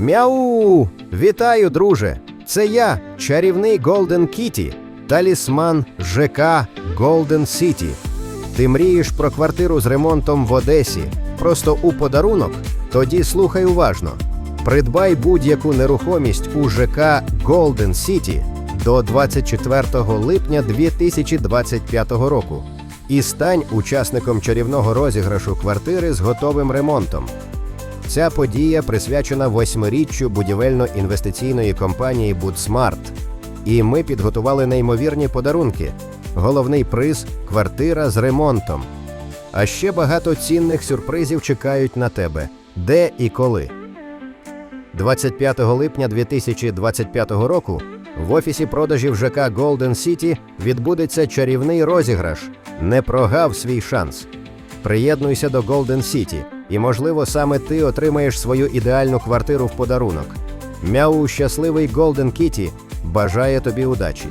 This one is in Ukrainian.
Мяу! Вітаю, друже! Це я, чарівний Голден Кіті, талісман ЖК Голден Сіті. Ти мрієш про квартиру з ремонтом в Одесі, просто у подарунок? Тоді слухай уважно. Придбай будь-яку нерухомість у ЖК Голден Сіті до 24 липня 2025 року і стань учасником чарівного розіграшу квартири з готовим ремонтом. Ця подія присвячена восьмиріччю будівельно-інвестиційної компанії Будсмарт. І ми підготували неймовірні подарунки. Головний приз квартира з ремонтом. А ще багато цінних сюрпризів чекають на тебе. Де і коли? 25 липня 2025 року в офісі продажів ЖК Golden City відбудеться чарівний розіграш. Не прогав свій шанс. Приєднуйся до Golden City, і, можливо, саме ти отримаєш свою ідеальну квартиру в подарунок. Мяу щасливий Голден Кіті бажає тобі удачі.